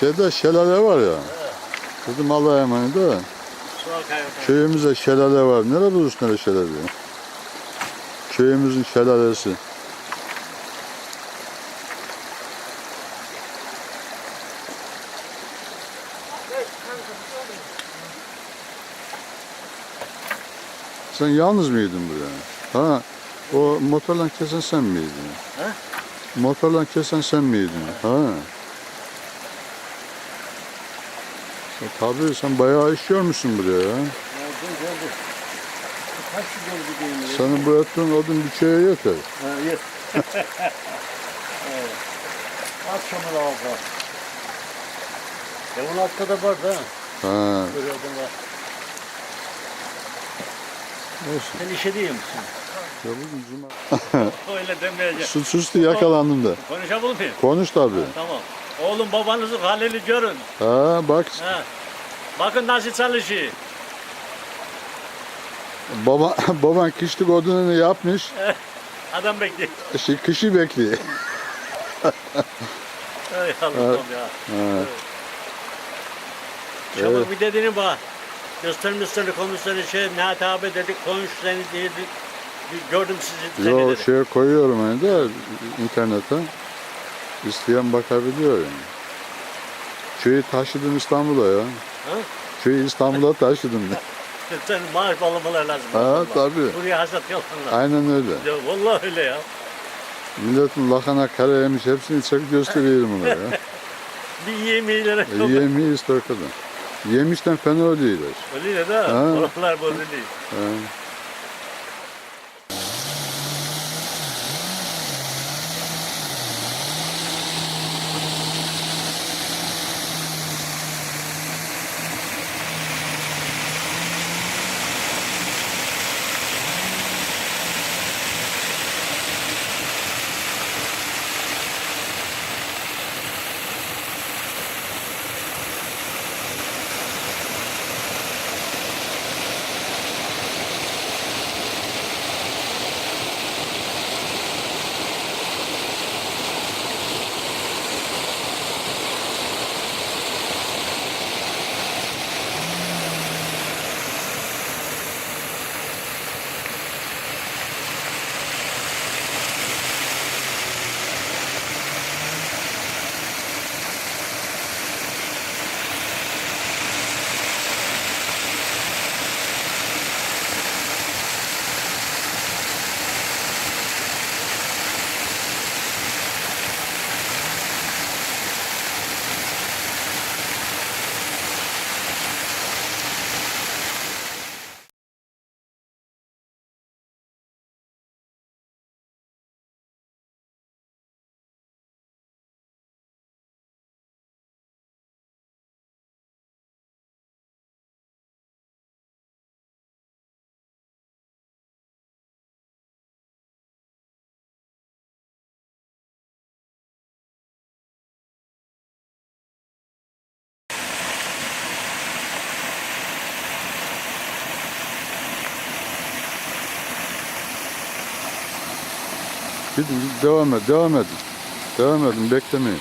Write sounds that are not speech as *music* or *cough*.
Şeyde şelale var ya. Dedim Allah'a emanet de. Su akıyor. Köyümüzde şelale var. Nerede bulursun öyle şelale? Köyümüzün şelalesi. Sen yalnız mıydın buraya? Ha, o motorla kesen sen miydin? Ha? Motorla kesen sen miydin? Ha. Sen, tabii sen bayağı iş görmüşsün buraya ya. Gördüm gördüm. Kaç diyeyim. Senin bu ettiğin odun bir şeye yeter. Ha yes. *laughs* evet. Akşamı da var. Evin altta da var da. Ha, Görüyordum var. olsun. Sen işe değil misin? Ya bugün cuma. *laughs* Öyle demeyeceğim. Suçüstü yakalandım da. Konuşabilir miyim? Konuş tabii. Tamam. Oğlum babanızın halini görün. Ha bak Ha. Bakın nasıl çalışıyor. baba *laughs* baban kışlık odununu yapmış. Adam bekliyor. Şey, kışı bekliyor. Ey Allah'ım ya. Ha. Çabuk Evet. bir dediğini bak. Göster komiseri şey ne tabi dedik konuş seni diye bir, bir gördüm sizi seni Yo dedi. şeye koyuyorum hani de internete. İsteyen bakabiliyor yani. Köyü taşıdım İstanbul'a ya. Ha? Köyü İstanbul'a taşıdım. *laughs* Sen maaş bağlamalar lazım. ha tabii. Buraya hasat yalanlar. Aynen öyle. Ya vallahi öyle ya. Milletin lakana kara yemiş hepsini çek gösteriyorum ona ya. *laughs* Bir yemeğlere E, yemeği işte o kadar. Yemişten fena oluyorlar. Öyle de ha. Oralar bozuluyor. Ha. Gidin devam et, devam edin. Devam edin, beklemeyin.